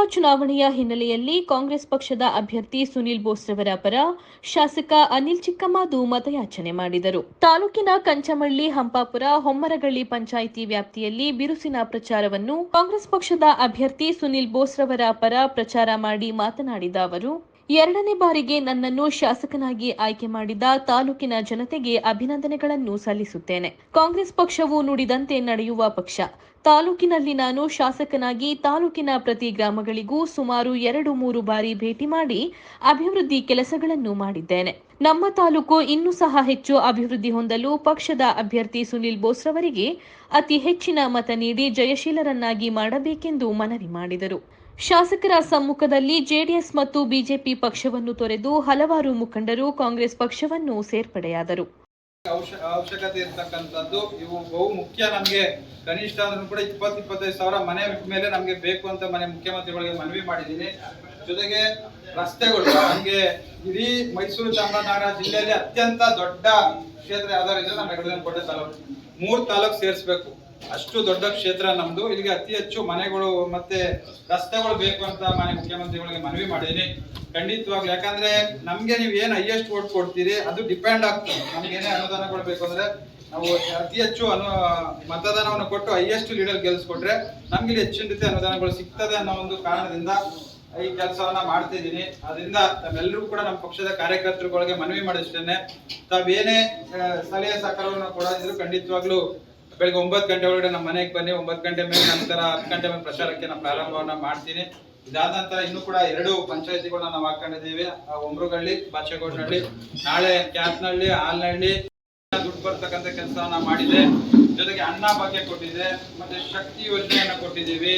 ಲೋಕಸಭಾ ಚುನಾವಣೆಯ ಹಿನ್ನೆಲೆಯಲ್ಲಿ ಕಾಂಗ್ರೆಸ್ ಪಕ್ಷದ ಅಭ್ಯರ್ಥಿ ಸುನಿಲ್ ಬೋಸ್ರವರ ಪರ ಶಾಸಕ ಅನಿಲ್ ಚಿಕ್ಕಮಾದು ಮತಯಾಚನೆ ಮಾಡಿದರು. ತಾಲೂಕಿನ ಕಂಚಮಳ್ಳಿ, ಹಂಪಾಪುರ, ಹೊಮ್ಮರಗಳ್ಳಿ ಪಂಚಾಯಿತಿ ವ್ಯಾಪ್ತಿಯಲ್ಲಿ ಬಿರುಸಿನ ಪ್ರಚಾರವನ್ನು ಕಾಂಗ್ರೆಸ್ ಪಕ್ಷದ ಅಭ್ಯರ್ಥಿ ಸುನಿಲ್ ಬೋಸ್ರವರ ಪರ ಪ್ರಚಾರ ಮಾಡಿ ಮಾತನಾಡಿದ ಅವರು ಎರಡನೇ ಬಾರಿಗೆ ನನ್ನನ್ನು ಶಾಸಕನಾಗಿ ಆಯ್ಕೆ ಮಾಡಿದ ತಾಲೂಕಿನ ಜನತೆಗೆ ಅಭಿನಂದನೆಗಳನ್ನು ಸಲ್ಲಿಸುತ್ತೇನೆ. ಕಾಂಗ್ರೆಸ್ ಪಕ್ಷವು ನುಡಿದಂತೆ ನಡೆಯುವ ಪಕ್ಷ. ತಾಲೂಕಿನಲ್ಲಿ ನಾನು ಶಾಸಕನಾಗಿ ತಾಲೂಕಿನ ಪ್ರತಿ ಗ್ರಾಮಗಳಿಗೂ ಸುಮಾರು ಎರಡು ಮೂರು ಬಾರಿ ಭೇಟಿ ಮಾಡಿ ಅಭಿವೃದ್ಧಿ ಕೆಲಸಗಳನ್ನು ಮಾಡಿದ್ದೇನೆ. ನಮ್ಮ ತಾಲೂಕು ಇನ್ನೂ ಸಹ ಹೆಚ್ಚು ಅಭಿವೃದ್ಧಿ ಹೊಂದಲು ಪಕ್ಷದ ಅಭ್ಯರ್ಥಿ ಸುನಿಲ್ ಬೋಸ್ರವರಿಗೆ ಅತಿ ಹೆಚ್ಚಿನ ಮತ ನೀಡಿ ಜಯಶೀಲರನ್ನಾಗಿ ಮಾಡಬೇಕೆಂದು ಮನವಿ ಮಾಡಿದರು. ಶಾಸಕರ ಸಮ್ಮುಖದಲ್ಲಿ ಜೆಡಿಎಸ್ ಮತ್ತು ಬಿಜೆಪಿ ಪಕ್ಷವನ್ನು ತೊರೆದು ಹಲವಾರು ಮುಖಂಡರು ಕಾಂಗ್ರೆಸ್ ಪಕ್ಷವನ್ನು ಸೇರ್ಪಡೆಯಾದರು. ಅವಶ್ಯ- ಅವಶ್ಯಕತೆ ಇರತಕ್ಕಂಥದ್ದು, ಇವು ಬಹು ಮುಖ್ಯ ನಮಗೆ. ಕನಿಷ್ಠ ಅಂದ್ರೂ ಕೂಡ ಇಪ್ಪತ್ತು, ಇಪ್ಪತ್ತೈದು ಸಾವಿರ ಮನೆ ಮೇಲೆ ನಮಗೆ ಬೇಕು ಅಂತ ಮನೆ ಮುಖ್ಯಮಂತ್ರಿಗಳಿಗೆ ಮನವಿ ಮಾಡಿದ್ದೀನಿ. ಜೊತೆಗೆ ರಸ್ತೆಗಳು, ನಮಗೆ ಇಡೀ ಮೈಸೂರು ಚಾಮರಾಜನಗರ ಜಿಲ್ಲೆಯಲ್ಲಿ ಅತ್ಯಂತ ದೊಡ್ಡ ಕ್ಷೇತ್ರ ಯಾವ್ದಾರು ಇದ್ರೆ ನಮ್ಮ ಕೋಟೆ ತಾಲೂಕು. ಮೂರು ತಾಲೂಕು ಸೇರಿಸ್ಬೇಕು. ಅಷ್ಟು ದೊಡ್ಡ ಕ್ಷೇತ್ರ ನಮ್ದು. ಇಲ್ಲಿಗೆ ಅತಿ ಹೆಚ್ಚು ಮನೆಗಳು ಮತ್ತೆ ರಸ್ತೆಗಳು ಬೇಕು ಅಂತ ಮನೆ ಮುಖ್ಯಮಂತ್ರಿಗಳಿಗೆ ಮನವಿ ಮಾಡಿದೀನಿ ಖಂಡಿತವಾಗ್ಲು. ಯಾಕಂದ್ರೆ ನಮ್ಗೆ ನೀವು ಏನ್ ಹೈಯೆಸ್ಟ್ ಓಟ್ ಕೊಡ್ತೀರಿ, ಅದು ಡಿಪೆಂಡ್ ಆಗ್ತದೆ. ನಮ್ಗೆ ಏನೇ ಅನುದಾನಗಳು ಬೇಕು ಅಂದ್ರೆ ನಾವು ಅತಿ ಹೆಚ್ಚು ಅನು, ಮತದಾನವನ್ನು ಕೊಟ್ಟು ಹೈಯೆಸ್ಟ್ ಲೀಡರ್ ಗೆಲ್ಸ್ಕೊಟ್ರೆ ನಮ್ಗೆ ಇಲ್ಲಿ ಹೆಚ್ಚಿನ ರೀತಿ ಅನುದಾನಗಳು ಸಿಗ್ತದೆ ಅನ್ನೋ ಒಂದು ಕಾರಣದಿಂದ ಈ ಕೆಲಸವನ್ನ ಮಾಡ್ತಿದ್ದೀನಿ. ಅದರಿಂದ ತಮ್ಮೆಲ್ಲರೂ ಕೂಡ ನಮ್ಮ ಪಕ್ಷದ ಕಾರ್ಯಕರ್ತರುಗಳಿಗೆ ಮನವಿ ಮಾಡಿಸ್ತೇನೆ. ತಾವೇನೇ ಸಲಹೆ ಸಹಕಾರವನ್ನು ಕೊಡೋದಿದ್ರು ಖಂಡಿತವಾಗ್ಲೂ ಬೆಳಿಗ್ಗೆ ಒಂಬತ್ತು ಗಂಟೆ ಒಳಗಡೆ ನಮ್ಮ ಮನೆಗೆ ಬನ್ನಿ. ಒಂಬತ್ತು ಗಂಟೆ ಮೇಲೆ ನಂತರ ಹತ್ತು ಗಂಟೆ ಮೇಲೆ ಪ್ರಚಾರಕ್ಕೆ ನಾನು ಪ್ರಾರಂಭವನ್ನ ಮಾಡ್ತೀನಿ. ಇದಾದ ನಂತರ ಇನ್ನೂ ಕೂಡ ಎರಡು ಪಂಚಾಯತಿಗಳನ್ನ ನಾವು ಹಾಕೊಂಡಿದ್ದೀವಿ. ಒಮ್ರುಗಳ್ಳಿ ಬಾಚೆಗೋಡ್ನಹಳ್ಳಿ ನಾಳೆ ಕ್ಯಾತ್ನಹಳ್ಳಿ ಹಾಲ್ನಹಳ್ಳಿ ದುಡ್ಡು ಬರ್ತಕ್ಕಂಥ ಕೆಲಸವನ್ನ ಮಾಡಿದೆ. ಜೊತೆಗೆ ಅನ್ನ ಭಾಗ್ಯ ಕೊಟ್ಟಿದೆ. ಮತ್ತೆ ಶಕ್ತಿ ಯೋಜನೆಯನ್ನ ಕೊಟ್ಟಿದ್ದೀವಿ.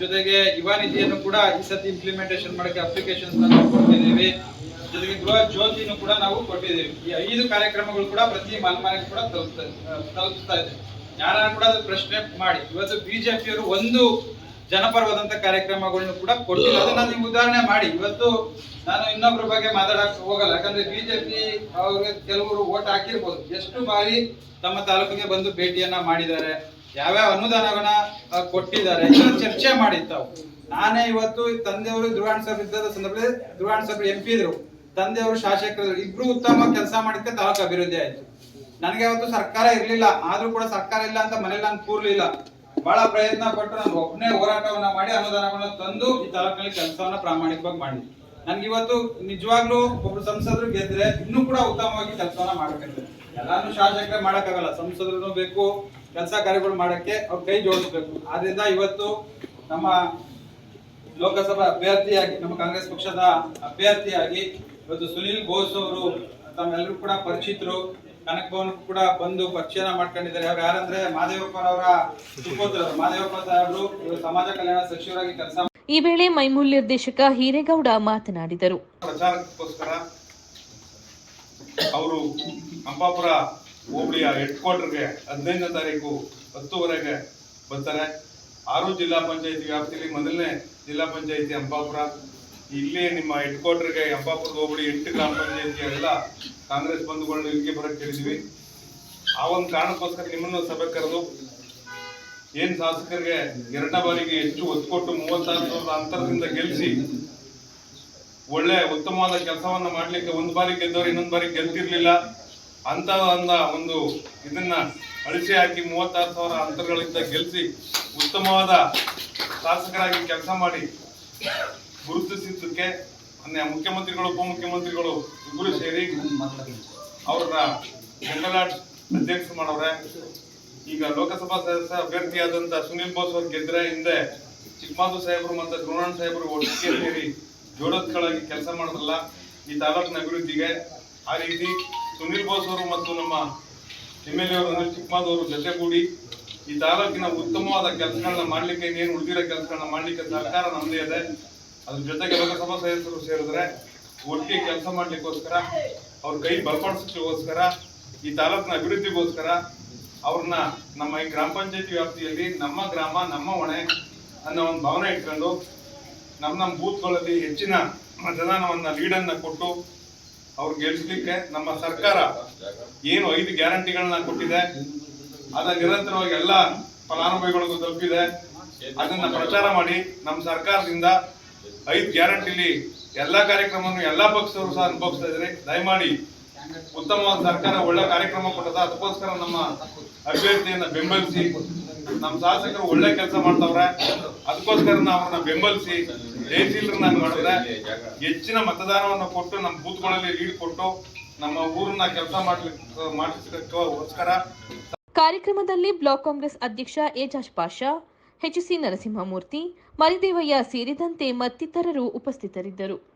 ಜೊತೆಗೆ ಯುವ ನಿಧಿಯನ್ನು ಕೂಡ ಈ ಸತಿ ಇಂಪ್ಲಿಮೆಂಟೇಷನ್ ಮಾಡಕ್ಕೆ ಅಪ್ಲಿಕೇಶನ್ಸ್ ಕೊಟ್ಟಿದ್ದೀವಿ. ಜೊತೆಗೆ ಗೃಹ ಜ್ಯೋತಿನೂ ಕೂಡ ನಾವು ಕೊಟ್ಟಿದ್ದೀವಿ. ಈ ಐದು ಕಾರ್ಯಕ್ರಮಗಳು ಕೂಡ ಪ್ರತಿ ಮನೆಗೆ ಕೂಡ ತಲುಪ್ತಾ ತಲುಪಿಸ್ತಾ ಇದೆ. ಯಾರು ಕೂಡ ಅದು ಪ್ರಶ್ನೆ ಮಾಡಿ. ಇವತ್ತು ಬಿಜೆಪಿಯವರು ಒಂದು ಜನಪರವಾದಂತ ಕಾರ್ಯಕ್ರಮಗಳನ್ನು ಕೂಡ ಕೊಟ್ಟಿಲ್ಲ. ಅದನ್ನ ನಿಮ್ಗೆ ಉದಾಹರಣೆ ಮಾಡಿ. ಇವತ್ತು ನಾನು ಇನ್ನೊಬ್ಬರ ಬಗ್ಗೆ ಮಾತಾಡಕ್ ಹೋಗಲ್ಲ. ಯಾಕಂದ್ರೆ ಬಿಜೆಪಿ ಅವ್ರಿಗೆ ಕೆಲವರು ಓಟ್ ಹಾಕಿರ್ಬೋದು. ಎಷ್ಟು ಬಾರಿ ತಮ್ಮ ತಾಲೂಕಿಗೆ ಬಂದು ಭೇಟಿಯನ್ನ ಮಾಡಿದ್ದಾರೆ. ಯಾವ್ಯಾವ ಅನುದಾನಗಳನ್ನ ಕೊಟ್ಟಿದ್ದಾರೆ ಚರ್ಚೆ ಮಾಡಿತ್ತಾವು ನಾನೇ ಇವತ್ತು ತಂದೆಯವರು ಧ್ರುವಾಣ್ ಸಾಹೇಬ್ ಇದ್ದ ಸಂದರ್ಭದಲ್ಲಿ ಧ್ರುವಾಣ್ ಸಾಹೇಬ್ ಎಂ ಪಿ ಇದ್ರು. ತಂದೆಯವರು ಶಾಸಕರು ಇಬ್ರು ಉತ್ತಮ ಕೆಲಸ ಮಾಡಿದ್ದೆ ತಾಲೂಕು ಅಭಿವೃದ್ಧಿ ಆಯ್ತು. ನನಗೆ ಅವತ್ತು ಸರ್ಕಾರ ಇರ್ಲಿಲ್ಲ, ಆದ್ರೂ ಕೂಡ ಸರ್ಕಾರ ಇಲ್ಲ ಅಂತ ಮನೇಲಿ ನಾನು ಕೂರ್ಲಿಲ್ಲ. ಬಹಳ ಪ್ರಯತ್ನ ಪಟ್ಟು ನಾನು ಒಬ್ಬನೇ ಹೋರಾಟವನ್ನ ಮಾಡಿ ಅನುದಾನಗಳನ್ನ ತಂದು ಈ ತಾಲೂಕಿನಲ್ಲಿ ಕೆಲಸವನ್ನ ಪ್ರಾಮಾಣಿಕವಾಗಿ ಮಾಡಿ ನನ್ಗೆ ಇವತ್ತು ನಿಜವಾಗ್ಲೂ ಒಬ್ರು ಸಂಸದರು ಗೆದ್ರೆ ಇನ್ನೂ ಕೂಡ ಉತ್ತಮವಾಗಿ ಕೆಲಸವನ್ನ ಮಾಡಬೇಕು ಎಲ್ಲಾನು ಶಾಸಕರೇ ಮಾಡಕ್ಕಾಗಲ್ಲ ಸಂಸದರು ಬೇಕು ಕೆಲಸ ಕಾರ್ಯಗಳು ಮಾಡಕ್ಕೆ ಅವ್ರು ಕೈ ಜೋಡಿಸ್ಬೇಕು. ಆದ್ರಿಂದ ಇವತ್ತು ನಮ್ಮ ಲೋಕಸಭಾ ಅಭ್ಯರ್ಥಿಯಾಗಿ ನಮ್ಮ ಕಾಂಗ್ರೆಸ್ ಪಕ್ಷದ ಅಭ್ಯರ್ಥಿಯಾಗಿ ಇವತ್ತು ಸುನಿಲ್ ಘೋಷ್ ಅವರು ತಮ್ಮೆಲ್ಲರೂ ಕೂಡ ಪರಿಚಿತರು. ಕನಕ ಭವನ್ ಕೂಡ ಬಂದು ಪರಿಚಯನ ಮಾಡ್ಕೊಂಡಿದ್ದಾರೆ. ಅವ್ರು ಯಾರಂದ್ರೆ ಮಾದೇವಪ್ಪನವರ ಸುಪುತ್ರ ಮಾದೇವಪ್ಪ ಸಾಹೇಬರು ಇವರು ಸಮಾಜ ಕಲ್ಯಾಣ ಸಚಿವರಾಗಿ ಕೆಲಸ ಈ ವೇಳೆ ಮೈಮೂಲ್ ನಿರ್ದೇಶಕ ಹಿರೇಗೌಡ ಮಾತನಾಡಿದರು. ಪ್ರಚಾರಕ್ಕೋಸ್ಕರ ಅವರು ಅಂಪಾಪುರ ಹೋಬಳಿಯ ಹೆಡ್ ಕ್ವಾರ್ಟರ್ಗೆ ಹದಿನೈದನೇ ತಾರೀಕು ಹತ್ತುವರೆಗೆ ಬರ್ತಾರೆ. ಆರು ಜಿಲ್ಲಾ ಪಂಚಾಯತಿ ವ್ಯಾಪ್ತಿಯಲ್ಲಿ ಮೊದಲನೇ ಜಿಲ್ಲಾ ಪಂಚಾಯತಿ ಅಂಬಾಪುರ. ಇಲ್ಲಿ ನಿಮ್ಮ ಹೆಡ್ ಕ್ವಾರ್ಟರ್ಗೆ ಅಂಪಾಪುರ ಹೋಬಳಿ ಎಂಟು ಗ್ರಾಮ ಪಂಚಾಯತಿ ಎಲ್ಲ ಕಾಂಗ್ರೆಸ್ ಬಂಧುಗಳನ್ನ ಇಲ್ಲಿಗೆ ಬರಕ್ಕೆ ತಿಳಿಸಿವಿ ಆ ಒಂದು ಕಾರಣಕ್ಕೋಸ್ಕರ ನಿಮ್ಮನ್ನು ಸಭೆ ಕರೆದು ಏನ್ ಶಾಸಕರಿಗೆ ಎರಡನೇ ಬಾರಿಗೆ ಹೆಚ್ಚು ಒತ್ತು ಕೊಟ್ಟು ಮೂವತ್ತಾರು ಸಾವಿರದ ಅಂತರದಿಂದ ಗೆಲ್ಲಿಸಿ ಒಳ್ಳೆ ಉತ್ತಮವಾದ ಕೆಲಸವನ್ನು ಮಾಡ್ಲಿಕ್ಕೆ ಒಂದು ಬಾರಿ ಗೆದ್ದವರು ಇನ್ನೊಂದು ಬಾರಿ ಗೆಲ್ತಿರ್ಲಿಲ್ಲ. ಅಂತ ಒಂದ ಇದನ್ನ ಅಳಿಸಿ ಹಾಕಿ ಮೂವತ್ತಾರು ಸಾವಿರ ಅಂತರಗಳಿಂದ ಗೆಲ್ಲಿಸಿ ಉತ್ತಮವಾದ ಶಾಸಕರಾಗಿ ಕೆಲಸ ಮಾಡಿ ಗುರುತಿಸಿದ್ದಕ್ಕೆ ಮುಖ್ಯಮಂತ್ರಿಗಳು, ಉಪಮುಖ್ಯಮಂತ್ರಿಗಳು ಇಬ್ಬರು ಸೇರಿ ಅವ್ರನ್ನ ಜನರಲ್ ಅಧ್ಯಕ್ಷ ಮಾಡವ್ರೆ ಈಗ ಲೋಕಸಭಾ ಸದಸ್ಯ ಅಭ್ಯರ್ಥಿಯಾದಂತ ಸುನಿಲ್ ಬೋಸ್ ಅವ್ರು ಗೆದ್ರೆ ಹಿಂದೆ ಚಿಕ್ಕಮಾದು ಸಾಹೇಬರು ಮತ್ತು ಧ್ರುವಣ್ ಸಾಹೇಬರು ಒಟ್ಟಿಗೆ ಸೇರಿ ಜೋಡತ್ಗಳಾಗಿ ಕೆಲಸ ಮಾಡಿದ್ರಲ್ಲ, ಈ ತಾಲೂಕಿನ ಅಭಿವೃದ್ಧಿಗೆ ಆ ರೀತಿ ಸುನಿಲ್ ಬೋಸ್ ಅವರು ಮತ್ತು ನಮ್ಮ ಎಂ ಎಲ್ ಎ ಅವರು ಅನಿಲ್ ಚಿಕ್ಕಮಾದು ಜೊತೆಗೂಡಿ ಈ ತಾಲೂಕಿನ ಉತ್ತಮವಾದ ಕೆಲಸಗಳನ್ನ ಮಾಡಲಿಕ್ಕೆ, ಇನ್ನೇನು ಉಳಿದಿರೋ ಕೆಲಸಗಳನ್ನ ಮಾಡಲಿಕ್ಕೆ ಸರ್ಕಾರ ನಮ್ಮದೇ ಇದೆ. ಅದ್ರ ಜೊತೆಗೆ ಲೋಕಸಭಾ ಸದಸ್ಯರು ಸೇರಿದ್ರೆ ಒಟ್ಟಿಗೆ ಕೆಲಸ ಮಾಡ್ಲಿಕ್ಕೋಸ್ಕರ, ಅವ್ರ ಕೈ ಬಲಪಡಿಸೋಕ್ಕೋಸ್ಕರ, ಈ ತಾಲೂಕಿನ ಅಭಿವೃದ್ಧಿಗೋಸ್ಕರ ಅವ್ರನ್ನ ನಮ್ಮ ಈ ಗ್ರಾಮ ಪಂಚಾಯತಿ ವ್ಯಾಪ್ತಿಯಲ್ಲಿ ನಮ್ಮ ಗ್ರಾಮ, ನಮ್ಮ ಹೊಣೆ ಅನ್ನೋ ಒಂದು ಭಾವನೆ ಇಟ್ಕೊಂಡು, ನಮ್ಮ ನಮ್ಮ ಬೂತ್ಗಳಲ್ಲಿ ಹೆಚ್ಚಿನ ಮತದಾನವನ್ನ ಲೀಡನ್ನ ಕೊಟ್ಟು ಅವ್ರು ಗೆಲ್ಲಿಸ್ಲಿಕ್ಕೆ ನಮ್ಮ ಸರ್ಕಾರ ಏನು ಐದು ಗ್ಯಾರಂಟಿಗಳನ್ನ ಕೊಟ್ಟಿದೆ, ಅದ ನಿರಂತರವಾಗಿ ಎಲ್ಲ ಫಲಾನುಭವಿಗಳಿಗೂ ತಲುಪಿದೆ. ಅದನ್ನ ಪ್ರಚಾರ ಮಾಡಿ ನಮ್ಮ ಸರ್ಕಾರದಿಂದ ಐದು ಗ್ಯಾರಂಟಿಲಿ ಎಲ್ಲಾ ಕಾರ್ಯಕ್ರಮವನ್ನು ಎಲ್ಲಾ ಪಕ್ಷದವರು ಸಹ ಅನುಭವಿಸ್ತಾ ಇದ್ದಾರೆ. ದಯಮಾಡಿ ಉತ್ತಮವಾದ ಸರ್ಕಾರ, ಒಳ್ಳೆ ಕಾರ್ಯಕ್ರಮ ಕೊಟ್ಟದ, ಅದಕ್ಕೋಸ್ಕರ ನಮ್ಮ ಅಭ್ಯರ್ಥಿಯನ್ನ ಬೆಂಬಲಿಸಿ, ನಮ್ಮ ಶಾಸಕರು ಒಳ್ಳೆ ಕೆಲಸ ಮಾಡ್ತಾವ್ರೆ, ಅದಕ್ಕೋಸ್ಕರ ನಾವು ಅವ್ರನ್ನ ಬೆಂಬಲಿಸಿ ಜಯಶೀಲರನ್ನ ಮಾಡಿದ್ರೆ ಹೆಚ್ಚಿನ ಮತದಾನವನ್ನು ಕೊಟ್ಟು ನಮ್ಮ ಬೂತ್ಗಳಲ್ಲಿ ಲೀಡ್ ಕೊಟ್ಟು ನಮ್ಮ ಊರನ್ನ ಕೆಲಸ ಮಾಡ್ಲಿಕ್ಕೆ ಮಾಡಿಸೋಸ್ಕರ ಕಾರ್ಯಕ್ರಮದಲ್ಲಿ ಬ್ಲಾಕ್ ಕಾಂಗ್ರೆಸ್ ಅಧ್ಯಕ್ಷ ಎಜಾಜ್ ಪಾಷಾ ಎಚ್ಸಿ ನರಸಿಂಹಮೂರ್ತಿ, ಮರಿದೇವಯ್ಯ ಸೇರಿದಂತೆ ಮತ್ತಿತರರು ಉಪಸ್ಥಿತರಿದ್ದರು.